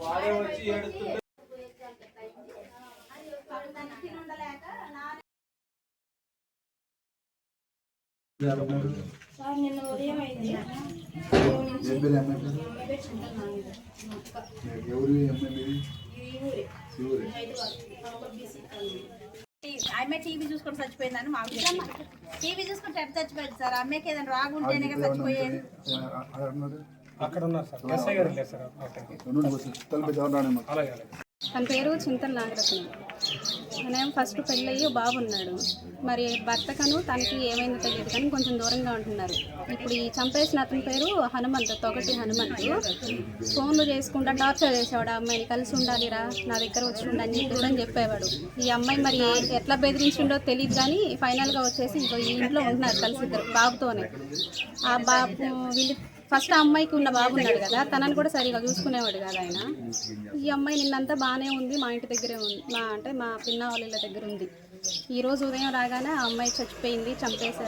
వాడే వచ్చి ఏడుస్తుంటే సార్ నిన్న ఉదయం అయింది? ఎవరు ఆమె టీవీ చూసుకొని చచ్చిపోయిందని మాకు. టీవీ చూసుకుంటే ఎట్లా చచ్చిపోయింది సార్? అమ్మకి ఏదైనా రాగుంటేనే కదా చచ్చిపోయేది. అక్కడ ఉన్నారు సార్. ఎస్ఐ గారు లేదు తన పేరు చింతల నాగరత్నం. తనేం ఫస్ట్ పెళ్ళయ్యి బాబు ఉన్నాడు మరి భర్తకను తనకి ఏమైందో తెలియదు కానీ కొంచెం దూరంగా ఉంటున్నారు. ఇప్పుడు ఈ చంపేసిన అతని పేరు హనుమంత్ తొగటి హనుమంత్. ఫోన్లు చేసుకుంటా టార్చర్ చేసేవాడు. ఆ అమ్మాయిని కలిసి ఉండాలిరా నా దగ్గర వచ్చి ఉండని చెప్పి కూడా చెప్పేవాడు. ఈ అమ్మాయి మరి ఎట్లా బెదిరించిండో తెలియదు కానీ ఫైనల్గా వచ్చేసి ఇంకో ఈ ఇంట్లో ఉంటున్నారు కలిసి ఇద్దరు బాబుతోనే. ఆ బాబు వీళ్ళు ఫస్ట్ ఆ అమ్మాయికి ఉన్న బాబు ఉన్నాడు కదా తనని కూడా సరిగా చూసుకునేవాడు కదా ఆయన. ఈ అమ్మాయి నిన్నంతా బాగానే ఉంది మా ఇంటి దగ్గరే ఉంది మా అంటే మా పిన్న వాళ్ళ ఇళ్ళ దగ్గర ఉంది. ఈ రోజు ఉదయం రాగానే ఆ అమ్మాయి చచ్చిపోయింది చంపేసి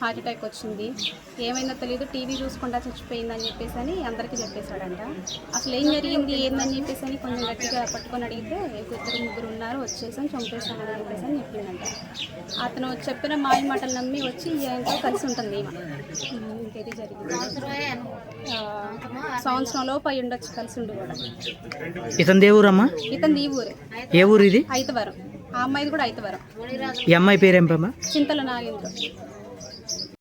హార్ట్ అటాక్ వచ్చింది. ఏమైందో తెలియదు టీవీ చూసుకుంటా చచ్చిపోయింది అని చెప్పేసి అని అందరికీ చెప్పేశాడంట. అసలు ఏం జరిగింది ఏందని చెప్పేసి అని కొంచెం గట్టిగా పట్టుకొని అడిగితే ఇద్దరు ముగ్గురు ఉన్నారు వచ్చేసాం చంపేసామని చెప్పేసి అని చెప్పిందంట. అతను చెప్పిన మాయ మాటలు నమ్మి వచ్చి ఈయనతో కలిసి ఉంటుంది ఇంకేది జరిగింది? సంవత్సరం లోపు అయి ఉండొచ్చు కలిసి ఉండి కూడా. ఇతని దేవురమ్మా ఇతను ఈ ఊరే. ఏ ఊరు ఇది? ఐతవరం ఆ అమ్మాయిది కూడా ఐతవరం ఈ అమ్మాయి పేరేంపమ్మా చింతల నాగేంద్ర.